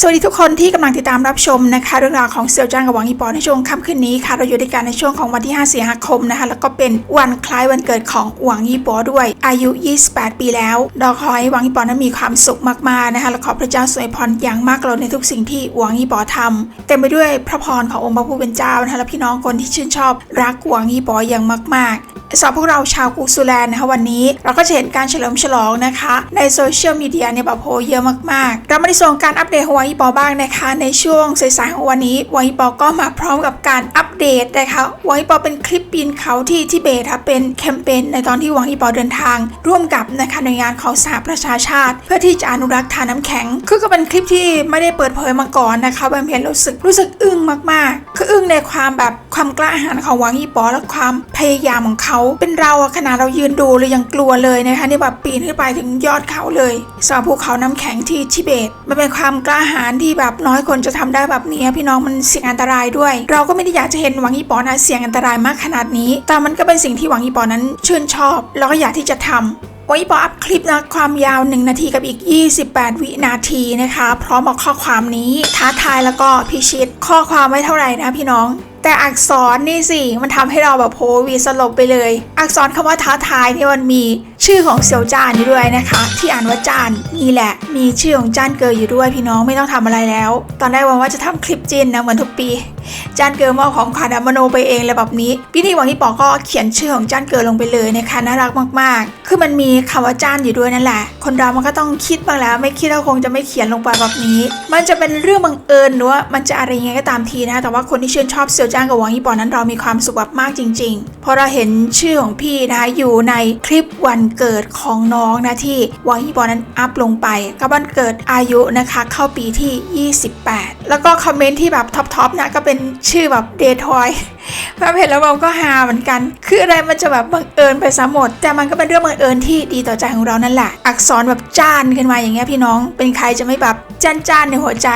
สวัสดีทุกคนที่กำลังติดตามรับชมนะคะ เรื่องราวของเซียวจ้างกับหวังอีปอในช่วงค่ำคืนนี้ค่ะ เราอยู่ด้วยกันในช่วงของวันที่ 5 สิงหาคมนะคะ แล้วก็เป็นวันคล้ายวันเกิดของหวังอีปอด้วย อายุ 28 ปีแล้วเราขอให้หวังอีปอนั้นมีความสุขมากๆนะคะและขอพระเจ้าสวยพรอย่างมากเราในทุกสิ่งที่หวังอีปอทำเต็มไปด้วยพระพรขององค์พระผู้เป็นเจ้านะคะและพี่น้องคนที่ชื่นชอบรักหวังอีปออย่างมาก ๆสำหรับพวกเราชาวกูซูแลนด์นะคะวันนี้ เราก็จะเห็นการเฉลิมฉลองนะคะ ในโซเชียลมีเดียเนี่ยแบบโหเยอะมากๆ เรามาในส่วนของการอัปเดตฮวอีปอบ้างนะคะ ในช่วงสายๆของวันนี้วอีปอก็มาพร้อมกับการอัปเดตนะคะวอีปอเป็นคลิปปีนเขาที่ทิเบตค่ะเป็นแคมเปญในตอนที่วังอีปอเดินทาง ร่วมกับนะคะหน่วยงานของสหประชาชาติ เพื่อที่จะอนุรักษ์ทานน้ำแข็ง คือก็เป็นคลิปที่ไม่ได้เปิดเผยมาก่อนนะคะแบมเห็นรู้สึกรู้สึกอึ้งมากๆ คืออึ้งในความแบบความกล้าหาญของวังอีปอและความพยายามของเขา เป็นเราขนาดเรายืนดูเลยยังกลัวเลยนะคะนี่แบบปีนขึ้นไปถึงยอดเขาเลยสำหรับภูเขาน้ำแข็งที่ทิเบตมันเป็นความกล้าหาญที่แบบน้อยคนจะทำได้แบบนี้พี่น้องมันเสี่ยงอันตรายด้วย เราก็ไม่ได้อยากจะเห็นหวังอีปอนะเสี่ยงอันตรายมากขนาดนี้ แต่มันก็เป็นสิ่งที่หวังอีปอนั้นชื่นชอบ แล้วก็อยากที่จะทำหวังอีปออัพคลิปนะความยาว 1 นาทีกับอีก 28 วินาทีนะคะ พร้อมบอกข้อความนี้ท้าทายแล้วก็พิชิตข้อความไม่เท่าไหร่นะพี่น้อง แต่อักษรนี่สิ มันทำให้เราแบบโพวีสลบไปเลย อักษรคำว่าท้าทายเนี่มันมีชื่อของเซียวจานอยู่ด้วยนะคะ ที่อ่านว่าจานนี่แหละ มีชื่อของจานเกออยู่ด้วยพี่น้องไม่ต้องทำอะไรแล้ว ตอนแรกหวังว่าจะทำคลิปจินนะเหมือนทุกปี จานเกอมอบของขวัญอะมโนไปเองเลยแบบนี้พี่นี่หวังที่ปอก็เขียนชื่อของจานเกอลงไปเลยนะคะน่ารักมากๆ คือมันมีคำว่าจานอยู่ด้วยนั่นแหละ คนเรามันก็ต้องคิดบ้างแล้ว ไม่คิดเราคงจะไม่เขียนลงไปแบบนี้ มันจะเป็นเรื่องบังเอิญหรือว่ามันจะอะไรยังไงก็ตามทีนะ แต่ว่าคนที่ชื่นชอบเซียวจางกับหวังยี่ปอนั้นเรามีความสุขแบบมากจริง ๆพราะเราเห็นชื่อของพี่นะคะอยู่ในคลิปวันเกิดของน้องนะที่วังยี่ปอนั้นอัพลงไปกับวันเกิดอายุนะคะเข้าปีที่ 28 แล้วก็คอมเมนต์ที่แบบท็อปๆนะก็เป็นชื่อแบบเดทอยแม่เห็นแล้วเราก็ฮาเหมือนกัน คืออะไรมันจะแบบบังเอิญไปซะหมด แต่มันก็เป็นเรื่องบังเอิญที่ดีต่อใจของเรานั่นแหละ อักษรแบบจ้านขึ้นมาอย่างเงี้ยพี่น้อง เป็นใครจะไม่แบบจ้านจ้านๆในหัวใจ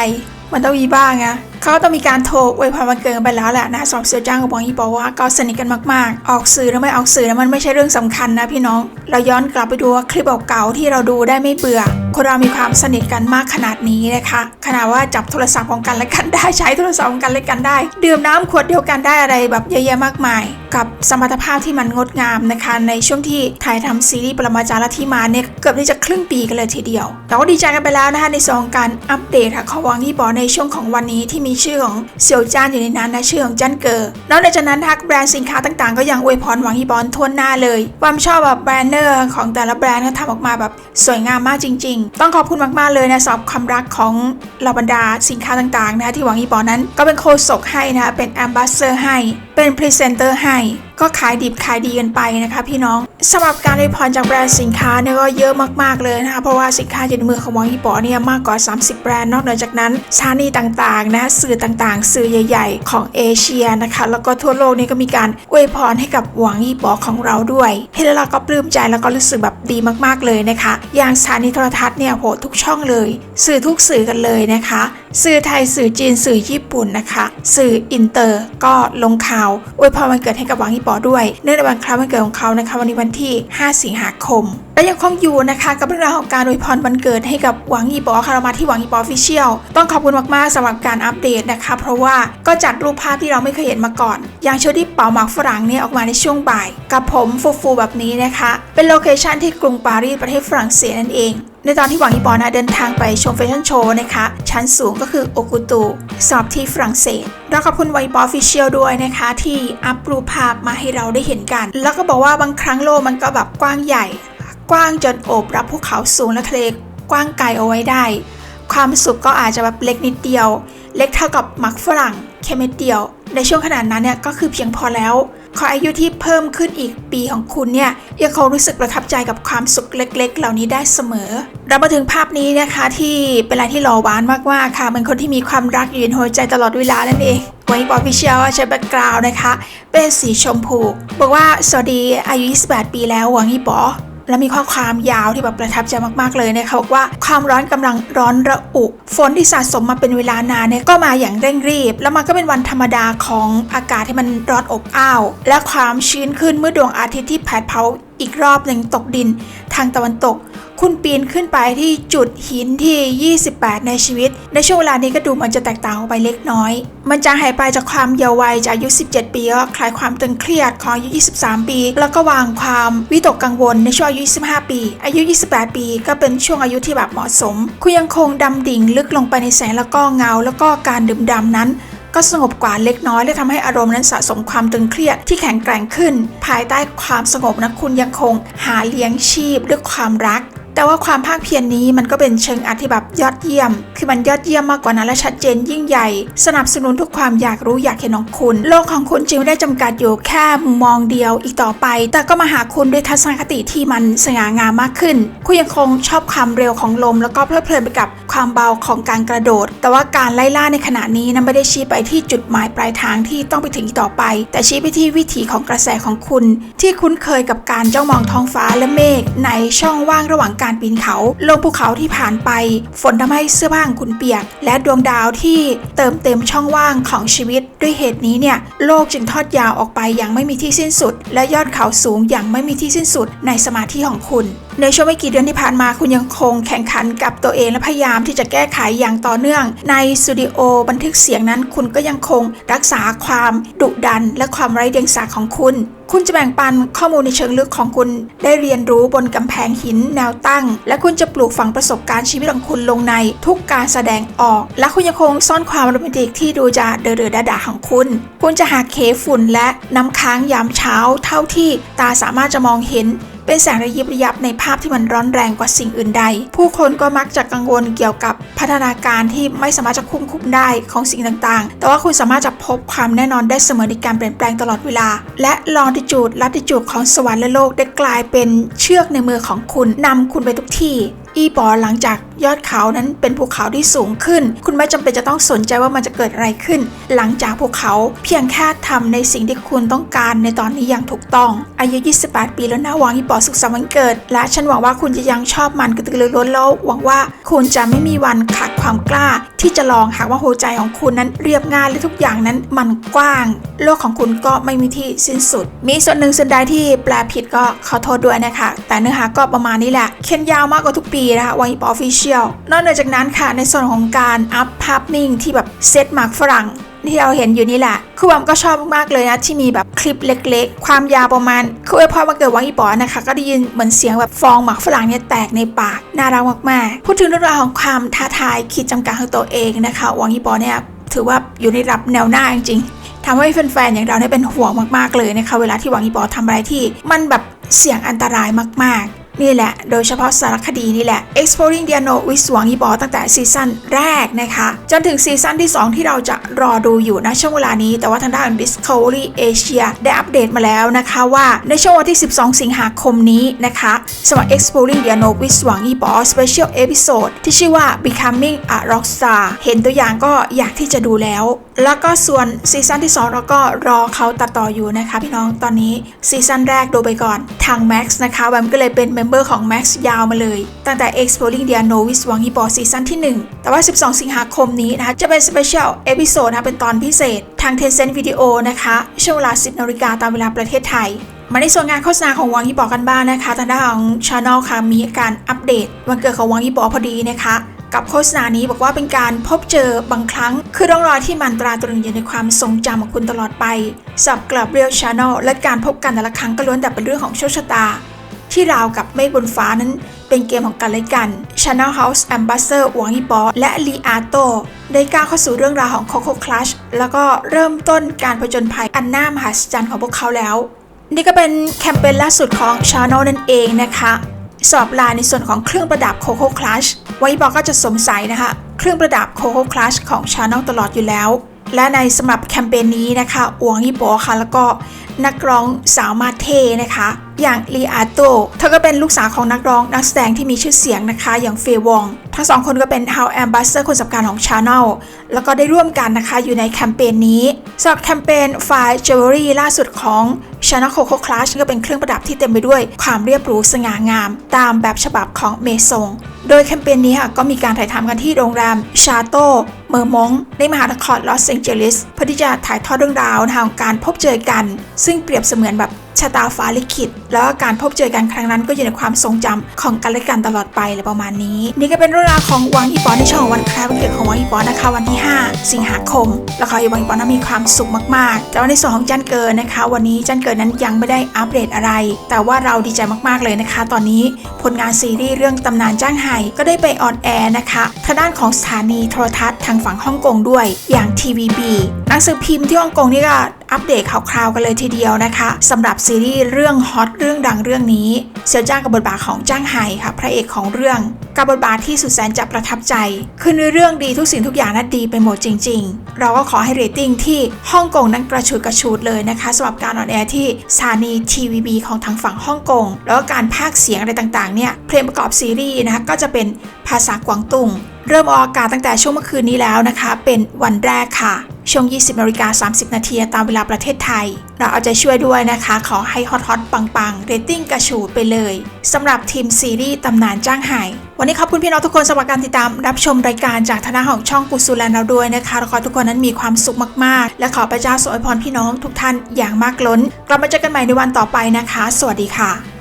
มันต้องมีบ้างอะ เขาต้องมีการโทรอวยพรวันเกิดกันไปแล้วแหละนะสอบเซียวจ้างกับวังยี่บอกว่าก็สนิทกันมากๆ ออกสื่อหรือไม่ออกสื่อนะมันไม่ใช่เรื่องสำคัญนะพี่น้อง เราย้อนกลับไปดูคลิปเก่าๆที่เราดูได้ไม่เบื่อ คนเรามีความสนิทกันมากขนาดนี้นะคะ ขนาดว่าจับโทรศัพท์ของกันและกันได้ใช้โทรศัพท์ของกันและกันได้ ดื่มน้ำขวดเดียวกันได้อะไรแบบเยอะแยะมากมาย กับสมรรถภาพที่มันงดงามนะคะ ในช่วงที่ถ่ายทำซีรีส์ปรมาจารย์ที่มาเนี่ยเกือบที่จะครึ่งปีกันเลยทีเดียวเราก็ดีใจกันไปแล้วนะคะในสองการอัปเดตค่ะของวังยี่บอในช่วงของวันนี้ที่มีชื่อของเซียวจ้านอยู่ในนั้นนะชื่อของจันเกอร์นอกจากนั้นทักแบรนด์สินค้าต่างๆ ก็ยังอวยพรหวังยี่บอลทวนหน้าเลย ความชอบแบบแบรนเนอร์ของแต่ละแบรนด์ก็ทำออกมาแบบสวยงามมากจริง ๆ ต้องขอบคุณมากๆเลยนะสอบความรักของเหล่าบรรดาสินค้าต่างๆนะที่หวังยี่บอลนั้น ก็เป็นโคศกให้นะคะเป็นแอมบาสเซอร์ให้เป็นพรีเซนเตอร์ให้ ก็ขายดิบขายดีกันไปนะคะพี่น้องสำหรับการอวยพรจากแบรนด์สินค้าเนี่ยก็เยอะมากๆเลยนะคะเพราะว่าสินค้าอยู่ในมือของวังยี่ปอเนี่ยมากกว่า 30 แบรนด์นอกเหนือจากนั้นสถานีต่างๆนะสื่อต่างๆ สื่อใหญ่ ๆ ของเอเชียนะคะแล้วก็ทั่วโลกนี่ก็มีการอวยพรให้กับหวังยี่ปอของเราด้วยเห็นแล้วเราก็ปลื้มใจแล้วก็รู้สึกแบบดีมากๆเลยนะคะ อย่างสถานีโทรทัศน์เนี่ยโหทุกช่องเลย สื่อทุกสื่อกันเลยนะคะ สื่อไทยสื่อจีนสื่อญี่ปุ่นนะคะ สื่ออินเตอร์ก็ลงข่าวอวยพรวันเกิดให้กับหวังยี่ปอด้วยเนื่องในวันคล้ายวันเกิดของเขานะคะวันนี้วันที่ 5 สิงหาคม และยังคงอยู่นะคะกับเรื่องราวของการอวยพรวันเกิดให้กับหวังยี่ปอคารามาที่หวังยี่ปอฟิเชียลต้องขอบคุณมากๆสำหรับการอัปเดตนะคะ เพราะว่าก็จัดรูปภาพที่เราไม่เคยเห็นมาก่อน อย่างชุดที่เป่าหมากฝรั่งเนี่ยออกมาในช่วงบ่าย กับผมฟูๆแบบนี้นะคะ เป็นโลเคชั่นที่กรุงปารีสประเทศฝรั่งเศสนั่นเอง ในตอนที่หวังอีปอนะเดินทางไปชมแฟชั่นโชว์นะคะ ชั้นสูงก็คือโอกุตูสอบที่ฝรั่งเศสเราขอบคุณไวปอฟิเชียลด้วยนะคะ ที่อัพรูปภาพมาให้เราได้เห็นกัน แล้วก็บอกว่าบางครั้งโลกมันก็แบบกว้างใหญ่ กว้างจนโอบรับภูเขาสูงและทะเลกว้างไกลเอาไว้ได้ ความสุขก็อาจจะแบบเล็กนิดเดียว เล็กเท่ากับมักฝรั่งแค่เม็ดเดียว ในช่วงขนาดนั้นเนี่ยก็คือเพียงพอแล้ว ขออายุที่เพิ่มขึ้นอีกปีของคุณเนี่ยยังคงรู้สึกประทับใจกับความสุขเล็ก ๆ เหล่านี้ได้เสมอ เรามาถึงภาพนี้นะคะที่เป็นอะไรที่หล่อหวานมากๆค่ะเหมือนคนที่มีความรักอยู่ในหัวใจตลอดเวลานั่นเองวันนี้ปอพิเชียลใช้แบ็กกราวน์นะคะ เป็นสีชมพู บอกว่าสวัสดีอายุ 28 ปีแล้วหวังอีปอ และมีข้อความยาวที่แบบประทับใจมากๆเลยนะคะบอกว่าความร้อนกำลังร้อนระอุ ฝนที่สะสมมาเป็นเวลานานเนี่ยก็มาอย่างเร่งรีบ แล้วมันก็เป็นวันธรรมดาของอากาศที่มันร้อนอบอ้าว และความชื้นขึ้นเมื่อดวงอาทิตย์ที่แผดเผาอีกรอบหนึ่งตกดินทางตะวันตก คุณปีนขึ้นไปที่จุดหินที่ 28 ในชีวิต ในช่วงเวลานี้ก็ดูเหมันจะแตกต่างออกไปเล็กน้อย มันจะหายไปจากความเยาว์วัยจากอายุ 17 ปีก็คลายความตึงเครียดของอายุ 23 ปี แล้วก็วางความวิตกกังวลในช่วงอายุ 25 ปี อายุ 28 ปีก็เป็นช่วงอายุที่แบบเหมาะสม คุณยังคงดำดิ่งลึกลงไปในแสงแล้วก็เงา แล้วก็การดื่มดำนั้นก็สงบกว่าเล็กน้อยและทำให้อารมณ์นั้นสะสมความตึงเครียดที่แข็งแกร่งขึ้น ภายใต้ความสงบนะคุณยังคงหาเลี้ยงชีพด้วยความรัก แต่ว่าความภาคเพียรนนี้มันก็เป็นเชิงอธิแบบยอดเยี่ยม คือมันยอดเยี่ยมมากกว่านั้นและชัดเจนยิ่งใหญ่ สนับสนุนทุกความอยากรู้อยากเห็นของคุณ โลกของคุณจึงไม่ได้จำกัดอยู่แค่มุมมองเดียวอีกต่อไป แต่ก็มาหาคุณด้วยทัศนคติที่มันสง่างามมากขึ้น คุณยังคงชอบความเร็วของลม แล้วก็เพลิดเพลินไปกับความเบาของการกระโดด แต่ว่าการไล่ล่าในขณะนี้นั้นไม่ได้ชี้ไปที่จุดหมายปลายทางที่ต้องไปถึงต่อไป แต่ชี้ไปที่วิถีของกระแสของคุณ ที่คุ้นเคยกับการจ้องมองท้องฟ้าและเมฆในช่องว่างระหว่างการปีนเขา ลงภูเขาที่ผ่านไป ฝนทำให้เสื้อผ้าของคุณเปียก และดวงดาวที่เติมเต็มช่องว่างของชีวิต ด้วยเหตุนี้เนี่ยโลกจึงทอดยาวออกไปอย่างไม่มีที่สิ้นสุด และยอดเขาสูงอย่างไม่มีที่สิ้นสุดในสมาธิของคุณในช่วงไม่กี่เดือนที่ผ่านมาคุณยังคงแข่งขันกับตัวเองและพยายามที่จะแก้ไขอย่างต่อเนื่อง ในสตูดิโอบันทึกเสียงนั้น คุณก็ยังคงรักษาความดุดัน และความไร้เดียงสาของคุณ คุณจะแบ่งปันข้อมูลในเชิงลึกของคุณ ได้เรียนรู้บนกำแพงหินแนวตั้ง และคุณจะปลูกฝังประสบการณ์ชีวิตของคุณลงในทุกการแสดงออก และคุณยังคงซ่อนความโรแมนติกที่ดูจะเดือดดาของคุณ คุณจะหาเคฝุ่นและน้ำค้างยามเช้า เท่าที่ตาสามารถจะมองเห็น เป็นแสงระยิบระยับในภาพที่มันร้อนแรงกว่าสิ่งอื่นใด ผู้คนก็มักจะกังวลเกี่ยวกับพัฒนาการที่ไม่สามารถจะควบคุมได้ของสิ่งต่างๆ แต่ว่าคุณสามารถจะพบความแน่นอนได้เสมอในการเปลี่ยนแปลงตลอดเวลา และลองดิจูดลัติจูดของสวรรค์และโลกได้กลายเป็นเชือกในมือของคุณนำคุณไปทุกที่ อีปอหลังจากยอดเขานั้นเป็นภูเขาที่สูงขึ้น คุณไม่จำเป็นจะต้องสนใจว่ามันจะเกิดอะไรขึ้น หลังจากภูเขาเพียงแค่ทำในสิ่งที่คุณต้องการในตอนนี้อย่างถูกต้อง อายุ 28 ปีแล้วนะหวังอีปอสุขสันต์วันเกิด และฉันหวังว่าคุณจะยังชอบมันกระตือรือร้นแล้วหวังว่าคุณจะไม่มีวันขาดความกล้า ที่จะลองหากว่าหัวใจของคุณนั้นเรียบง่ายและทุกอย่างนั้นมันกว้าง โลกของคุณก็ไม่มีที่สิ้นสุด มีส่วนหนึ่งส่วนใดที่แปลผิดก็ขอโทษด้วยนะคะ แต่เนื้อหาก็ประมาณนี้แหละ เขียนยาวมากกว่าทุกปีนะคะวังอีปออฟฟิเชียลนอกเหนือจากนั้นค่ะ ในส่วนของการอัพภาพนิ่งที่แบบเซตหมากฝรั่งที่เราเห็นอยู่นี่แหละคือผมก็ชอบมากๆเลยนะ ที่มีแบบคลิปเล็กๆ ความยาวประมาณคืออพรมาเกิดวังอีปอนะคะ ก็ได้ยินเหมือนเสียงแบบฟองหมากฝรั่งเนี่ยแตกในปาก น่ารักมากๆ พูดถึงเรื่องราวของความท้าทายขีดจำกัดของตัวเองนะคะวังอีปอเนี่ยถือว่าอยู่ในระดับแนวหน้าจริง ทำให้แฟนๆอย่างเราเนี่ยเป็นห่วงมากๆเลยนะคะเวลาที่หวังอีปอทำอะไรที่มันแบบเสี่ยงอันตรายมากๆ นี่แหละ โดยเฉพาะสารคดีนี่แหละ Exploring the Unknown with หวังอีบอตั้งแต่ซีซั่นแรกนะคะ จนถึงซีซั่นที่ 2 ที่เราจะรอดูอยู่นะช่วงเวลานี้ แต่ว่าทางด้าน Discovery Asia ได้อัปเดตมาแล้วนะคะว่าในช่วงวันที่ 12 สิงหาคมนี้นะคะสำหรับ Exploring the Unknown with หวังอีบอ Special Episode ที่ชื่อว่า Becoming a Rockstar เห็นตัวอย่างก็อยากที่จะดูแล้วแล้วก็ส่วนซีซั่นที่ 2 เราก็รอเขาตัดต่ออยู่นะคะพี่น้องตอนนี้ซีซั่นแรกดูไปก่อนทาง Max นะคะแวมก็เลยเป็นเมมเบอร์ของ Max ยาวมาเลย ตั้งแต่ Exploring the Unknown with หวังอีบอซีซั่นที่ 1 แต่ว่า 12 สิงหาคมนี้นะคะ จะเป็น Special Episode นะคะเป็นตอนพิเศษ ทาง Tencent Video นะคะ ช่วงเวลา 10นาฬิกาตามเวลาประเทศไทยมาในส่วนงานโฆษณาของวังยี่ปอกันบ้างนะคะทางด้านของช anel ค่ะมีการอัปเดตวันเกิดของวังยี่ปอพอดีนะคะ กับโฆษณานี้บอกว่าเป็นการพบเจอบางครั้ง คือร่องรอยที่มันตราตรึงอยู่ในความทรงจำของคุณตลอดไปสับกลับเรียลช anel และการพบกันแต่ละครั้งก็ล้วนแต่เป็นเรื่องของโชคชะตา ที่ราวกับเมฆบนฟ้านั้นเป็นเกมของกันและกัน Channel House Ambassador หวังอีปอและลีอาโตได้ก้าวเข้าสู่เรื่องราวของ Coco Clutch แล้วก็เริ่มต้นการผจญภัยอันน่ามหัศจรรย์ของพวกเขาแล้ว นี่ก็เป็นแคมเปญล่าสุดของ Channel นั่นเองนะคะ สอบลายในส่วนของเครื่องประดับโคโค่คลัชไว้บอกก็จะสงสัยนะคะ เครื่องประดับโคโค่คลัชของชาแนลตลอดอยู่แล้ว และในสำหรับแคมเปญนี้นะคะอวงยี่โปค่ะแล้วก็นักร้องสาวมาเทนะคะ อย่างลีอาโตเธอก็เป็นลูกสาวของนักร้องนักแสดงที่มีชื่อเสียงนะคะ อย่างเฟย์วอง ทั้งสองคนก็เป็น House Ambassador คนสำคัญของ Channel แล้วก็ได้ร่วมกันนะคะอยู่ในแคมเปญนี้สำหรับแคมเปญ Fire Jewelry ล่าสุดของ Channel Coco Clutch ก็เป็นเครื่องประดับที่เต็มไปด้วยความเรียบหรูสง่างาม ตามแบบฉบับของเมซงโดยแคมเปญนี้ค่ะก็มีการถ่ายทำกันที่โรงแรมชาโตเมอร์มงในมหานครลอสแองเจลิสเพื่อที่จะถ่ายทอดเรื่องราวทางการพบเจอกันซึ่งเปรียบเสมือนแบบ ชะตาฟ้าลิขิต แล้วก็การพบเจอกันครั้งนั้นก็อยู่ในความทรงจำของกันและกันตลอดไปอะไรประมาณนี้ นี่ก็เป็นเรื่องราวของวังอีปอนในช่วงของวันคล้ายวันเกิดของวังอีปอนนะคะ วันที่ 5 สิงหาคม แล้วขอให้วังอีปอนนั้นมีความสุขมากๆ แต่ว่าในส่วนของจันเกิดนะคะ วันนี้จันเกิดนั้นยังไม่ได้อัปเดตอะไร แต่ว่าเราดีใจมากๆเลยนะคะ ตอนนี้ผลงานซีรีส์เรื่องตำนานจ้างไห่ก็ได้ไปออนแอร์นะคะทางด้านของสถานีโทรทัศน์ทางฝั่งฮ่องกงด้วยอย่าง TVB หนังสือพิมพ์ที่ฮ่องกงนี่ก็อัปเดตข่าวๆกันเลยทีเดียวนะคะสำหรับซีรีส์เรื่องฮอตเรื่องดังเรื่องนี้เซียวจ้างกับบทบาทของจ้างไห่ค่ะพระเอกของเรื่อง กับบทบาทที่สุดแสนจะประทับใจคือในเรื่องดีทุกสิ่งทุกอย่างนั้นดีไปหมดจริง ๆ เราก็ขอให้เรตติ้งที่ฮ่องกงนั้นกระชูดกระชูดเลยนะคะสำหรับการออนแอร์ที่สถานีทีวีบีของทางฝั่งฮ่องกงแล้วก็การพากย์เสียงอะไรต่างๆเนี่ยเพลงประกอบซีรีส์นะคะก็จะเป็นภาษากวางตุ้งเริ่มออกอากาศตั้งแต่ช่วงเมื่อคืนนี้แล้วนะคะ เป็นวันแรกค่ะ ช่วง 20นาฬิกา30 นาทีตามเวลาประเทศไทย เราเอาใจช่วยด้วยนะคะ ขอให้ฮอตฮอตปังปังเรตติ้งกระฉูดไปเลยสำหรับทีมซีรีส์ตำนานจ้างไห่วันนี้ขอบคุณพี่น้องทุกคนสำหรับการติดตามรับชมรายการจากทาหน้าของช่องกุซูแลนเราด้วยนะคะขอทุกคนนั้นมีความสุขมากๆ และขอพระเจ้าทรงอวยพรพี่น้องทุกท่านอย่างมากล้น กลับมาเจอกันใหม่ในวันต่อไปนะคะ สวัสดีค่ะ